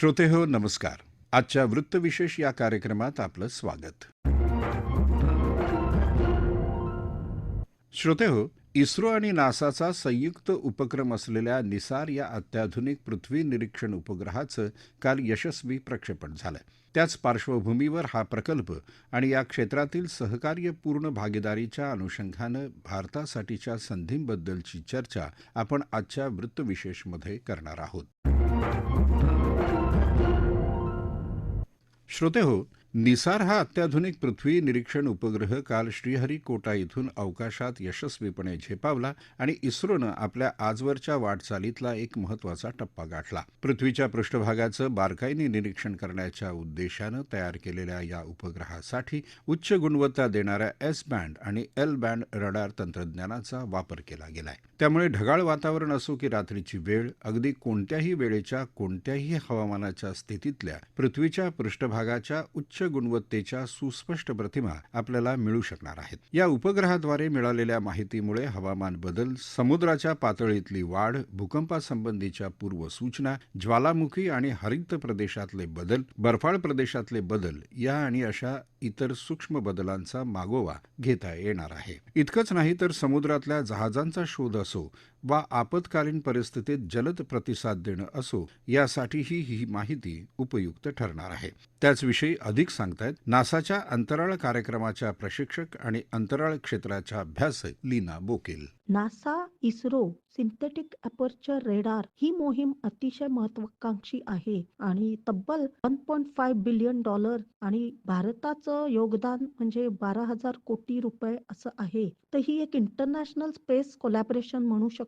श्रोते हो नमस्कार. आजच्या वृत्तविशेष या कार्यक्रमात आपलं स्वागत. श्रोते हो इस्रो आणि नासाचा संयुक्त उपक्रम असलेल्या निसार या अत्याधुनिक पृथ्वी निरीक्षण उपग्रहाचं काल यशस्वी प्रक्षेपण झालं. त्याच पार्श्वभूमीवर हा प्रकल्प आणि या क्षेत्रातील सहकार्यपूर्ण भागीदारीच्या अनुषंगानं भारतासाठीच्या संधींबद्दलची चर्चा आपण आजच्या वृत्तविशेषमध्ये करणार आहोत. श्रोते हो निसार हा अत्याधुनिक पृथ्वी निरीक्षण उपग्रह काल श्रीहरिकोटा इथून अवकाशात यशस्वीपणे झेपावला आणि इस्रोनं आपल्या आजवरच्या वाटचालीतला एक महत्त्वाचा टप्पा गाठला. पृथ्वीच्या पृष्ठभागाचं बारकाईने निरीक्षण करण्याच्या उद्देशानं तयार केलेल्या या उपग्रहासाठी उच्च गुणवत्ता देणाऱ्या एस बँड आणि एल बँड रडार तंत्रज्ञानाचा वापर केला गेलाय. त्यामुळे ढगाळ वातावरण असो की रात्रीची वेळ अगदी कोणत्याही वेळेच्या कोणत्याही हवामानाच्या स्थितीतल्या पृथ्वीच्या पृष्ठभागाच्या उच्च गुणवत्तेच्या सुस्पष्ट प्रतिमा आपल्याला मिळू शकणार आहेत. या उपग्रहाद्वारे मिळालेल्या माहितीमुळे हवामान बदल समुद्राच्या पातळीतली वाढ भूकंपासंबंधीच्या पूर्वसूचना ज्वालामुखी आणि हरित प्रदेशातले बदल बर्फाळ प्रदेशातले बदल या आणि अशा इतर सूक्ष्म बदलांचा मागोवा घेता येणार आहे. इतकंच नाही तर समुद्रातल्या जहाजांचा शोध असो वा आपत्कालीन परिस्थितीत जलद प्रतिसाद देणं असो यासाठीही ही माहिती उपयुक्त ठरणार आहे. त्याचविषयी अधिक सांगतायत नासाच्या अंतराळ कार्यक्रमाच्या प्रशिक्षक आणि अंतराळ क्षेत्राच्या अभ्यासक Leena Bokel. NASA ISRO synthetic aperture radar ही मोहीम अतिशय महत्वाकांक्षी आहे आणि तब्बल one point five billion dollar आणि भारताचं योगदान म्हणजे बारा हजार कोटी रुपये असं आहे. तर ही एक इंटरनॅशनल स्पेस कोलॅबरेशन म्हणू शकतो.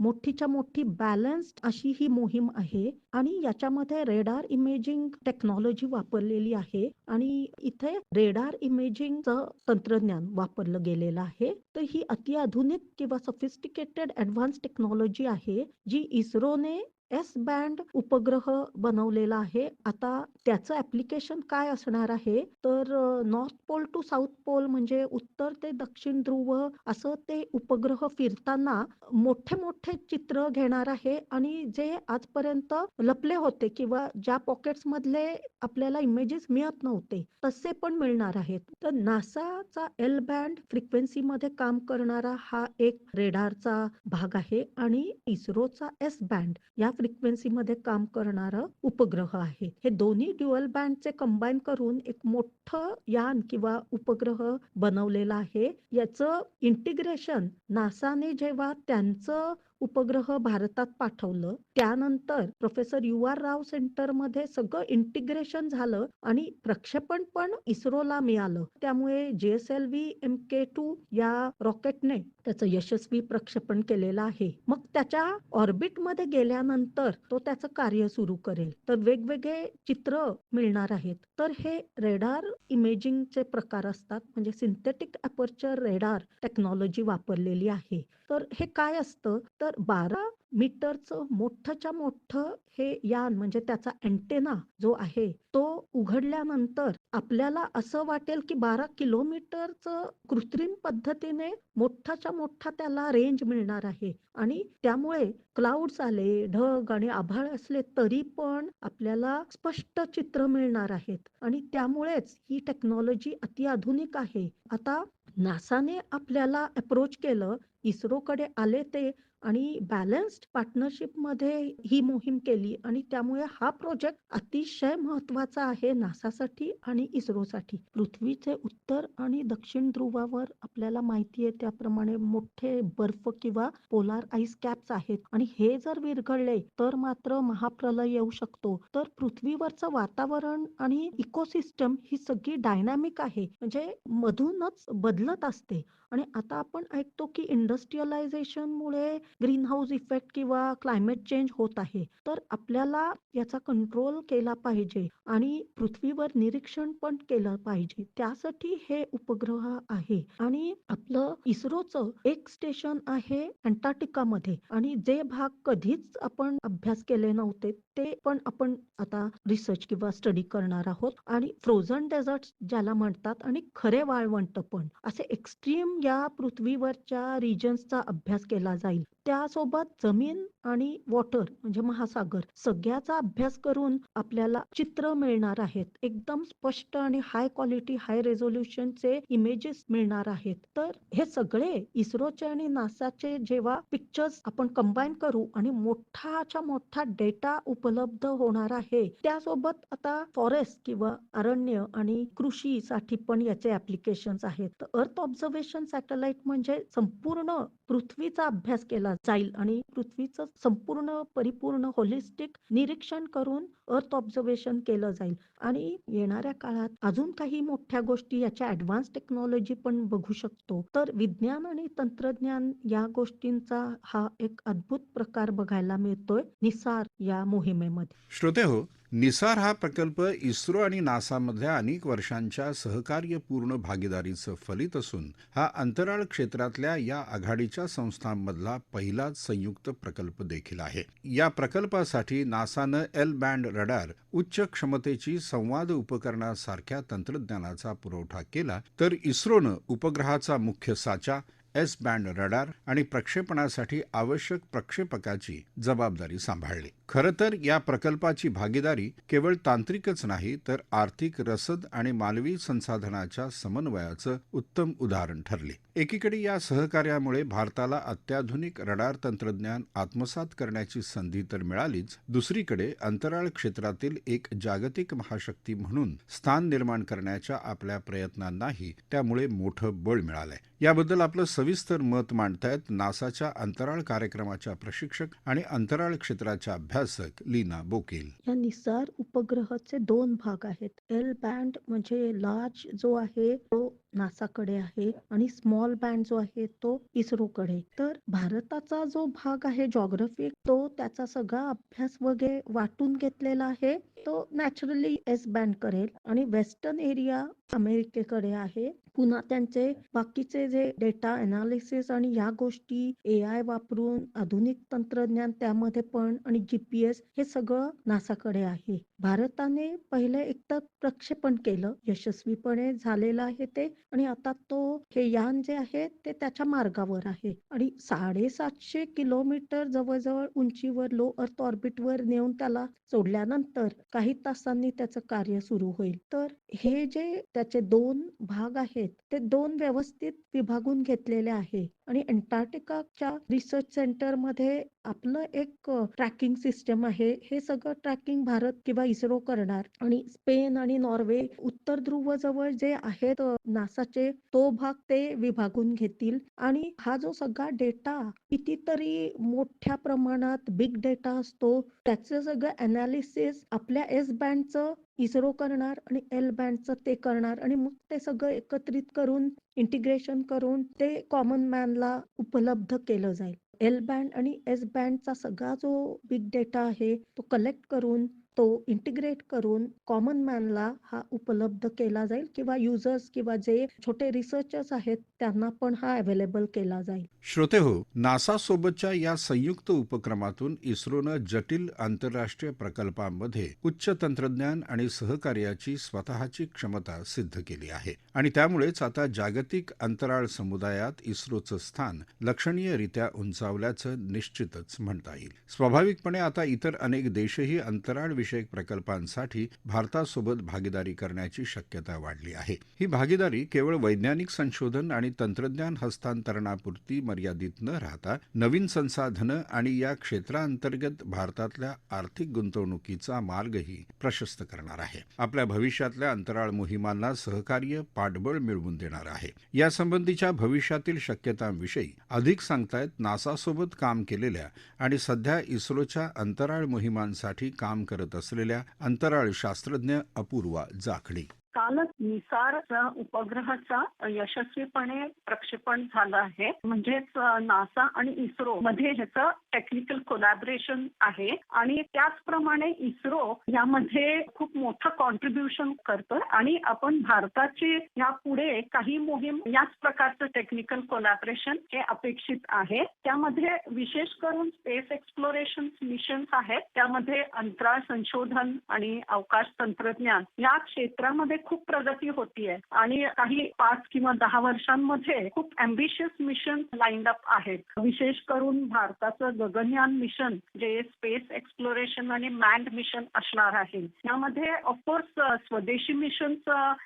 मोठीच्या मोठी बॅलन्स्ड अशी ही मोहीम आहे आणि याच्यामध्ये रेडार इमेजिंग टेक्नॉलॉजी वापरलेली आहे आणि इथे रेडार इमेजिंगचं तंत्रज्ञान वापरलं गेलेलं आहे. तर ही अतिआधुनिक किंवा सफिस्टिकेटेड ऍडव्हान्स टेक्नॉलॉजी आहे जी इस्रोने एस बँड उपग्रह बनवलेला आहे. आता त्याचं ऍप्लिकेशन काय असणार आहे? तर north pole to south pole म्हणजे उत्तर ते दक्षिण ध्रुव असं ते उपग्रह फिरताना मोठे मोठे चित्र घेणार आहे. आणि जे आजपर्यंत लपले होते किंवा ज्या पॉकेट्स मधले आपल्याला इमेजेस मिळत नव्हते तसे पण मिळणार आहेत. तर नासाचा एल बँड फ्रिक्वेन्सी मध्ये काम करणारा हा एक रेडारचा भाग आहे. आणि इस्रोचा एस बँड या फ्रिक्वेन्सी मध्ये काम करणारं उपग्रह आहे हे दोन्ही ड्युअल बँडचे कंबाईन करून एक मोठं यान किंवा उपग्रह बनवलेलं आहे. याचं इंटिग्रेशन नासाने जेव्हा त्यांचं उपग्रह भारतात पाठवलं. त्यानंतर प्रोफेसर यू आर राव सेंटरमध्ये सगळं इंटिग्रेशन झालं आणि प्रक्षेपण पण इस्रोला मिळालं. त्यामुळे G S L V M K two या रॉकेटने त्याचं यशस्वी प्रक्षेपण केलेलं आहे. मग त्याच्या ऑर्बिटमध्ये गेल्यानंतर तो त्याचं कार्य सुरू करेल. तर वेगवेगळे चित्र मिळणार आहेत. तर हे रेडार इमेजिंगचे प्रकार असतात. म्हणजे सिंथेटिक अपर्चर रेडार टेक्नॉलॉजी वापरलेली आहे. तर हे काय असतं? तर बारा मीटरचं मोठच्या मोठं हे यान म्हणजे त्याचा अँटेना जो आहे तो उघडल्यानंतर आपल्याला असं वाटेल की बारा किलोमीटरचं कृत्रिम पद्धतीने मोठाच्या मोठा त्याला रेंज मिळणार आहे. आणि त्यामुळे क्लाउड्स आले ढग आणि आभाळ असले तरी पण आपल्याला स्पष्ट चित्र मिळणार आहेत. आणि त्यामुळेच ही टेक्नॉलॉजी अतिआधुनिक आहे. आता नासाने आपल्याला अप्रोच केलं इस्रोकडे आले ते आणि बॅलन्स्ड पार्टनरशिपमध्ये ही मोहीम केली आणि त्यामुळे हा प्रोजेक्ट अतिशय महत्त्वाचा आहे नासासाठी आणि इस्रोसाठी. पृथ्वीचे उत्तर आणि दक्षिण ध्रुवावर आपल्याला माहिती आहे त्याप्रमाणे मोठे बर्फ किंवा पोलार आईस कॅप्स आहेत. आणि हे जर विरघळले तर मात्र महाप्रलय येऊ शकतो. तर पृथ्वीवरचं वातावरण आणि इकोसिस्टम ही सगळी डायनॅमिक आहे. म्हणजे मधूनच बदलत असते. आणि आता आपण ऐकतो की इंडस्ट्रियलायझेशनमुळे ग्रीन हाऊस इफेक्ट किंवा क्लायमेट चेंज होत आहे. तर आपल्याला याचा कंट्रोल केला पाहिजे आणि पृथ्वीवर निरीक्षण पण केलं पाहिजे. त्यासाठी हे उपग्रह आहे. आणि आपलं इस्रोचं एक स्टेशन आहे अंटार्क्टिका मध्ये आणि जे भाग कधीच आपण अभ्यास केले नव्हते ते पण आपण आता रिसर्च किंवा स्टडी करणार आहोत. आणि फ्रोझन डेझर्ट ज्याला म्हणतात आणि खरे वाळवंट पण. असे एक्स्ट्रीम या पृथ्वीवरच्या रिजन्सचा अभ्यास केला जाईल. त्यासोबत जमीन आणि वॉटर म्हणजे महासागर सगळ्याचा अभ्यास करून आपल्याला चित्र मिळणार आहेत. एकदम स्पष्ट आणि हाय क्वालिटी हाय रेझोल्युशनचे इमेजेस मिळणार आहेत. तर हे सगळे इस्रोचे आणि नासाचे जेव्हा पिक्चर्स आपण कंबाईन करू आणि मोठाच्या मोठा डेटा उपलब्ध होणार आहे त्यासोबत आता फॉरेस्ट किंवा अरण्य आणि कृषीसाठी पण याचे ऍप्लिकेशन आहेत. तर अर्थ ऑब्झर्वेशन सॅटेलाइट म्हणजे संपूर्ण पृथ्वीचा अभ्यास केला जाईल आणि पृथ्वीचं संपूर्ण परिपूर्ण होलिस्टिक निरीक्षण करून अर्थ ऑब्झर्वेशन केलं जाईल. आणि येणाऱ्या काळात अजून काही मोठ्या गोष्टी याच्या ऍडव्हान्स टेक्नॉलॉजी पण बघू शकतो. तर विज्ञान आणि तंत्रज्ञान या गोष्टींचा हा एक अद्भुत प्रकार बघायला मिळतोय. निसार या मोहिमेमध्ये. श्रोते हो निसार हा प्रकल्प इस्रो आणि नासामधल्या अनेक वर्षांच्या सहकार्यपूर्ण भागीदारीचं फलित असून हा अंतराळ क्षेत्रातल्या या आघाडीच्या संस्थांमधला पहिलाच संयुक्त प्रकल्प देखील आहे. या प्रकल्पासाठी नासानं एल बँड रडार उच्च क्षमतेची संवाद उपकरणासारख्या तंत्रज्ञानाचा पुरवठा केला तर इस्रोनं उपग्रहाचा मुख्य साचा एस बँड रडार आणि प्रक्षेपणासाठी आवश्यक प्रक्षेपकाची जबाबदारी सांभाळली. खरं तर या प्रकल्पाची भागीदारी केवळ तांत्रिकच नाही तर आर्थिक रसद आणि मानवी संसाधनाच्या समन्वयाचं उत्तम उदाहरण ठरले. एकीकडे या सहकार्यामुळे भारताला अत्याधुनिक रडार तंत्रज्ञान आत्मसात करण्याची संधी तर मिळालीच दुसरीकडे अंतराळ क्षेत्रातील एक जागतिक महाशक्ती म्हणून स्थान निर्माण करण्याच्या आपल्या प्रयत्नांनाही त्यामुळे मोठं बळ मिळालंय. याबद्दल आपलं सविस्तर मत मांडतायत नासाच्या अंतराळ कार्यक्रमाच्या प्रशिक्षक आणि अंतराळ क्षेत्राच्या अभ्यासक लीना बोकेल. या निसार उपग्रहाचे दोन भाग आहेत. एल बँड म्हणजे लार्ज जो आहे तो नासाकडे आहे आणि स्मॉल बँड जो आहे तो इस्रोकडे. तर भारताचा जो भाग आहे जॉग्रफिक तो त्याचा सगळा अभ्यास वगैरे वाटून घेतलेला आहे. तो नॅचरली एस बँड करेल आणि वेस्टर्न एरिया अमेरिकेकडे आहे. पुन्हा त्यांचे बाकीचे जे डेटा अनालिसिस आणि या गोष्टी ए आय वापरून आधुनिक तंत्रज्ञान त्यामध्ये पण आणि जीपीएस हे सगळं नासाकडे आहे. भारताने पहिले एकतर प्रक्षेपण केलं यशस्वीपणे झालेलं आहे ते. आणि आता तो हे यान जे आहे ते त्याच्या मार्गावर आहे. आणि साडेसातशे किलोमीटर जवळजवळ उंचीवर लो अर्थ ऑर्बिटवर नेऊन त्याला सोडल्यानंतर काही तासांनी त्याचं कार्य सुरू होईल. तर हे जे त्याचे दोन भाग आहेत ते दोन व्यवस्थित विभागून घेतलेले आहे. आणि अंटार्क्टिकाच्या रिसर्च सेंटरमध्ये आपलं एक ट्रॅकिंग सिस्टम आहे. हे सगळं ट्रॅकिंग भारत किंवा इस्रो करणार आणि स्पेन आणि नॉर्वे उत्तर ध्रुव जवळ जे आहेत नासाचे तो भाग ते विभागून घेतील. आणि हा जो सगळा डेटा कितीतरी मोठ्या प्रमाणात बिग डेटा असतो त्याचं सगळं अनालिसिस आपल्या एस बँडचं इस्रो करणार आणि एल बँडचं ते करणार. आणि मग ते सगळं एकत्रित करून इंटिग्रेशन करून ते कॉमन मॅनला उपलब्ध केलं जाईल. एल बँड आणि एस बँडचा सगळा जो बिग डेटा आहे तो कलेक्ट करून तो इंटिग्रेट करून कॉमन मॅनला हा उपलब्ध केला जाईल किंवा युजर्स किंवा जे छोटे रिसर्चर्स आहेत त्यांना पण हा अवेलेबल केला जाईल. श्रोते हो नासा सोबतच्या या संयुक्त उपक्रमातून इस्रोनं जटिल आंतरराष्ट्रीय प्रकल्पांमध्ये उच्च तंत्रज्ञान आणि सहकार्याची स्वतःची क्षमता सिद्ध केली आहे. आणि त्यामुळेच आता जागतिक अंतराळ समुदायात इस्रोचं स्थान लक्षणीयरित्या उंचावल्याचं निश्चितच म्हणता येईल. स्वाभाविकपणे आता इतर अनेक देशही अंतराळ विषयक प्रकल्पांसाठी भारतासोबत भागीदारी करण्याची शक्यता वाढली आहे. ही भागीदारी केवळ वैज्ञानिक संशोधन आणि तंत्रज्ञान हस्तांतरणापुरती मर्यादित न राहता नवीन संसाधनं आणि या क्षेत्रांतर्गत भारतातल्या आर्थिक गुंतवणुकीचा मार्गही प्रशस्त करणार आहे. आपल्या भविष्यातल्या अंतराळ मोहिमांना सहकार्य पाठबळ मिळवून देणार आहे. यासंबंधीच्या भविष्यातील शक्यतांविषयी अधिक सांगतायत नासासोबत काम केलेल्या आणि सध्या इस्रोच्या अंतराळ मोहिमांसाठी काम करत असलेल्या अंतराळ शास्त्रज्ञ अपूर्वा जाखडी. कालच निसार उपग्रहाचा यशस्वीपणे प्रक्षेपण झालं आहे. म्हणजेच नासा आणि इस्रो मध्ये ह्याचं टेक्निकल कोलॅबरेशन आहे. आणि त्याचप्रमाणे इस्रो यामध्ये खूप मोठं कॉन्ट्रीब्युशन करतं आणि आपण भारताची या पुढे काही मोहीम याच प्रकारचं टेक्निकल कोलॅबरेशन हे अपेक्षित आहे. त्यामध्ये विशेष करून स्पेस एक्सप्लोरेशन मिशन्स आहेत. त्यामध्ये अंतराळ संशोधन आणि अवकाश तंत्रज्ञान या क्षेत्रामध्ये खूप प्रगती होतीये. आणि काही पाच किंवा दहा वर्षांमध्ये खूप अम्बिशियस मिशन लाईन अप आहेत. विशेष करून भारताचं गगनयान मिशन जे स्पेस एक्सप्लोरेशन आणि मॅन्ड मिशन असणार आहे. यामध्ये ऑफकोर्स स्वदेशी मिशन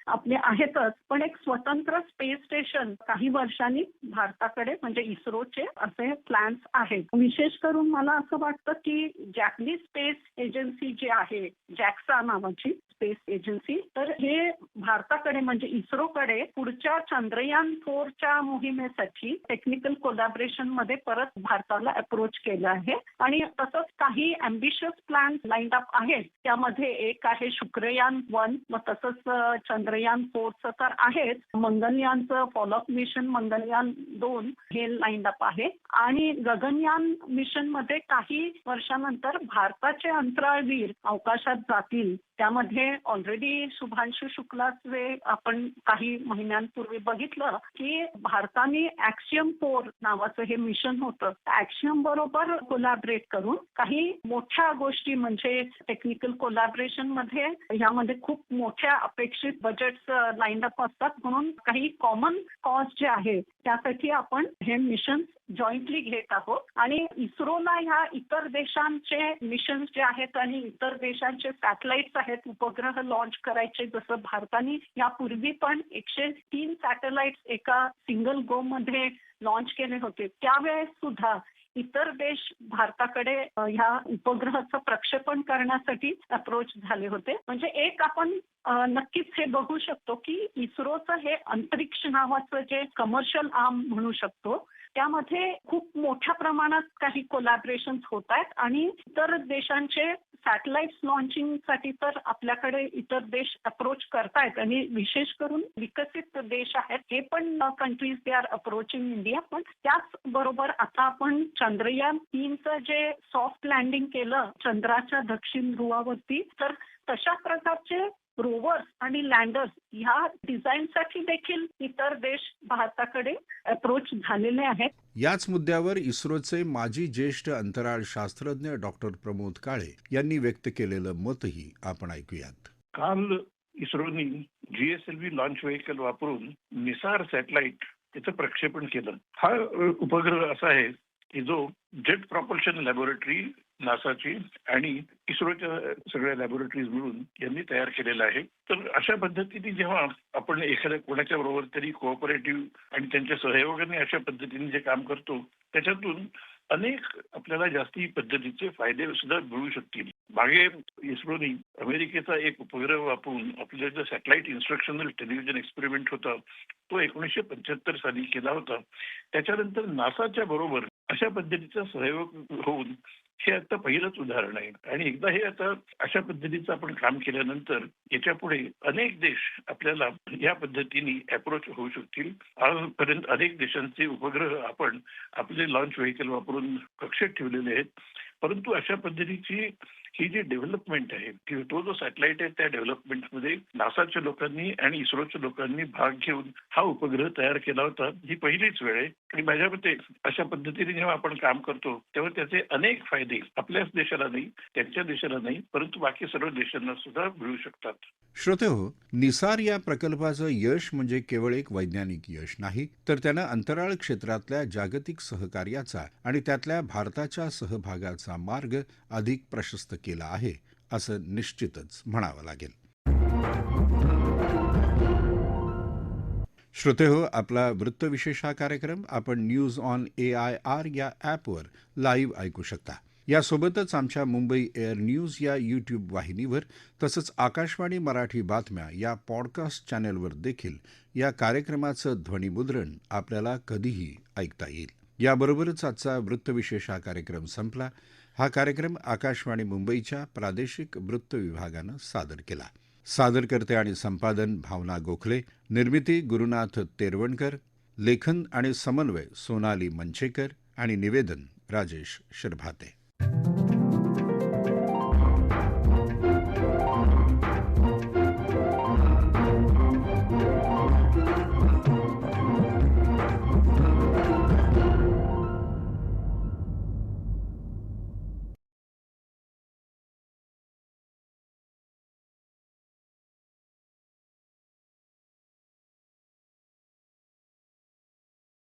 आपले आहेतच पण एक स्वतंत्र स्पेस स्टेशन काही वर्षांनी भारताकडे म्हणजे इस्रोचे असे प्लॅन्स आहेत. विशेष करून मला असं वाटतं की जॅपनीज स्पेस एजन्सी जी आहे जॅक्सा नावाची स्पेस एजन्सी तर हे भारताकडे म्हणजे इस्रोकडे पुढच्या चंद्रयान फोरच्या मोहिमेसाठी टेक्निकल कोलॅबरेशनमध्ये परत भारताला अप्रोच केलं आहे. आणि तसंच काही अम्बिशियस प्लॅन लाईन अप आहेत. त्यामध्ये एक आहे शुक्रयान वन मग तसंच चंद्रयान फोरचं तर आहेच. मंगलयानचं फॉलोअप मिशन मंगलयान दोन हे लाईन अप आहे. आणि गगनयान मिशनमध्ये काही वर्षानंतर भारताचे अंतराळवीर अवकाशात जातील. त्यामध्ये ऑलरेडी शुभांशु शुक्लाचे आपण काही महिन्यांपूर्वी बघितलं की भारताने ऍक्शियम फोर नावाचं हे मिशन होतं. ऍक्शियम बरोबर कोलॅबरेट करून काही मोठ्या गोष्टी म्हणजे टेक्निकल कोलॅबरेशनमध्ये यामध्ये खूप मोठ्या अपेक्षित बजेट लाईन अप असतात. म्हणून काही कॉमन कॉज जे आहे त्यासाठी आपण हे मिशन जॉईंटली घेत आहोत. आणि इस्रोला ह्या इतर देशांचे मिशन जे आहेत आणि इतर देशांचे सॅटेलाइट्स आहेत उपग्रह लॉन्च करायचे जसं भारताने यापूर्वी पण एकशे तीन सॅटेलाइट्स एका सिंगल गो मध्ये लॉन्च केले होते. त्यावेळेस सुद्धा इतर देश भारताकडे ह्या उपग्रहाचं प्रक्षेपण करण्यासाठी अप्रोच झाले होते. म्हणजे एक आपण नक्कीच हे बघू शकतो की इस्रोचं हे अंतरिक्ष नावाचं जे कमर्शियल आर्म म्हणू शकतो त्यामध्ये खूप मोठ्या प्रमाणात काही कोलॅबरेशन होत आहेत आणि इतर देशांचे सॅटेलाइट्स लॉन्चिंगसाठी तर आपल्याकडे इतर देश अप्रोच करतायत. आणि विशेष करून विकसित देश आहेत हे पण countries they are approaching India पण त्याच बरोबर आता आपण चंद्रयान तीनचं जे सॉफ्ट लँडिंग केलं चंद्राच्या दक्षिण ध्रुवावरती तर तशा प्रकारचे रोवर्स आणि लँडर्स ह्या डिझाईनसाठी देखील इतर देश भारताकडे अप्रोच झालेले आहेत. याच मुद्द्यावर इस्रोचे माजी ज्येष्ठ अंतराळ शास्त्रज्ञ डॉक्टर प्रमोद काळे यांनी व्यक्त केलेलं मतही आपण ऐकूयात. काल इस्रोनी जीएसएलव्ही लॉन्च व्हेकल वापरून निसार सॅटेलाइट त्याचं प्रक्षेपण केलं. हा उपग्रह असा आहे की जो जेट प्रॉपल्शन लॅबोरेटरी नासाची आणि इस्रोच्या सगळ्या लॅबोरेटरीज मिळून यांनी तयार केलेला आहे. तर अशा पद्धतीने जेव्हा आपण एखाद्या कोणाच्या बरोबर तरी कोऑपरेटिव्ह आणि त्यांच्या सहयोगाने अशा पद्धतीने जे काम करतो त्याच्यातून अनेक आपल्याला जास्ती पद्धतीचे फायदे सुद्धा मिळू शकतील. मागे इस्रोने अमेरिकेचा एक उपग्रह वापरून आपलं जो सॅटेलाइट इन्स्ट्रक्शनल टेलिव्हिजन एक्सपेरिमेंट होता. तो एकोणीसशे पंच्याहत्तर साली केला होता. त्याच्यानंतर नासाच्या बरोबर अशा पद्धतीचा सहयोग होऊन हे आता पहिलंच उदाहरण आहे. आणि एकदा हे आता अशा पद्धतीचं आपण काम केल्यानंतर याच्यापुढे अनेक देश आपल्याला या पद्धतीने अप्रोच होऊ शकतील. आजपर्यंत अनेक देशांचे उपग्रह आपण आपले लॉन्च व्हेकल वापरून कक्षेत ठेवलेले आहेत. परंतु अशा पद्धतीची ही जी डेव्हलपमेंट आहे तो जो सॅटेलाइट आहे त्या डेव्हलपमेंटमध्ये नासाच्या लोकांनी आणि इस्रोच्या लोकांनी भाग घेऊन हा उपग्रह तयार केला होता. ही पहिलीच वेळ आहे. आणि माझ्या मते अशा पद्धतीने जेव्हा आपण काम करतो तेव्हा त्याचे अनेक फायदे आपल्याच देशाला नाही त्यांच्या देशाला नाही परंतु बाकी सर्व देशांना सुद्धा मिळू शकतात. श्रोते हो निसार या प्रकल्पाचं यश म्हणजे केवळ एक वैज्ञानिक यश नाही तर त्यानं अंतराळ क्षेत्रातल्या जागतिक सहकार्याचा आणि त्यातल्या भारताच्या सहभागाचा मार्ग अधिक प्रशस्त केला आहे असं निश्चितच म्हणावं लागेल. श्रोते हो आपला वृत्तविशेष हा कार्यक्रम आपण news on A I R या ॲपवर लाईव्ह ऐकू शकता. यासोबतच आमच्या मुंबई एअर न्यूज या यूट्यूब वाहिनीवर तसंच आकाशवाणी मराठी बातम्या या पॉडकास्ट चॅनेलवर देखील या कार्यक्रमाचं ध्वनिमुद्रण आपल्याला कधीही ऐकता येईल. याबरोबरच आजचा वृत्तविशेष हा कार्यक्रम संपला. हा कार्यक्रम आकाशवाणी मुंबईच्या प्रादेशिक वृत्त विभागानं सादर केला. सादरकर्ते आणि संपादन भावना गोखले निर्मिती गुरुनाथ तेरवणकर लेखन आणि समन्वय सोनाली मंचेकर आणि निवेदन राजेश शिरभाते.